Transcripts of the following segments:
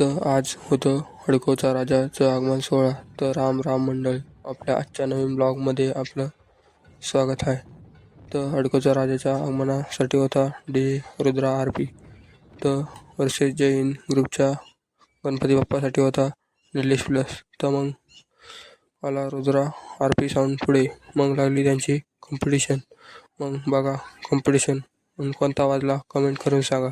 तर आज होतं हडकोचा राजाचं आगमन सोहळा. तर राम राम मंडळ आपल्या आजच्या नवीन ब्लॉगमध्ये आपलं स्वागत आहे. तर हडकोच्या राजाच्या आगमनासाठी होता डी. रुद्रा आर. पी. तर वर्षेश जैन ग्रुपच्या गणपती बाप्पासाठी होता निलेश प्लस. तर मग आला रुद्रा आर. पी. साऊंड पुढे. मग लागली त्यांची कॉम्पिटिशन मग बघा कॉम्पिटिशन मग कोणता वाजला? कमेंट करून सांगा.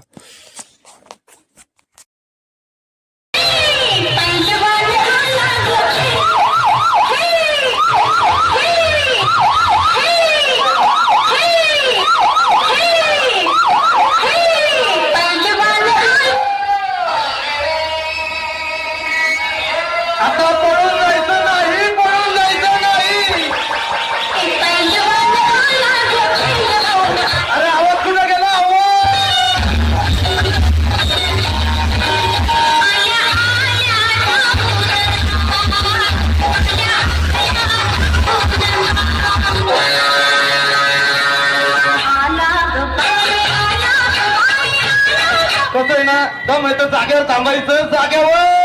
कसं आहे ना दम येतं जागेवर थांबायचं जागेवर.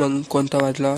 मग कोणता वाजला?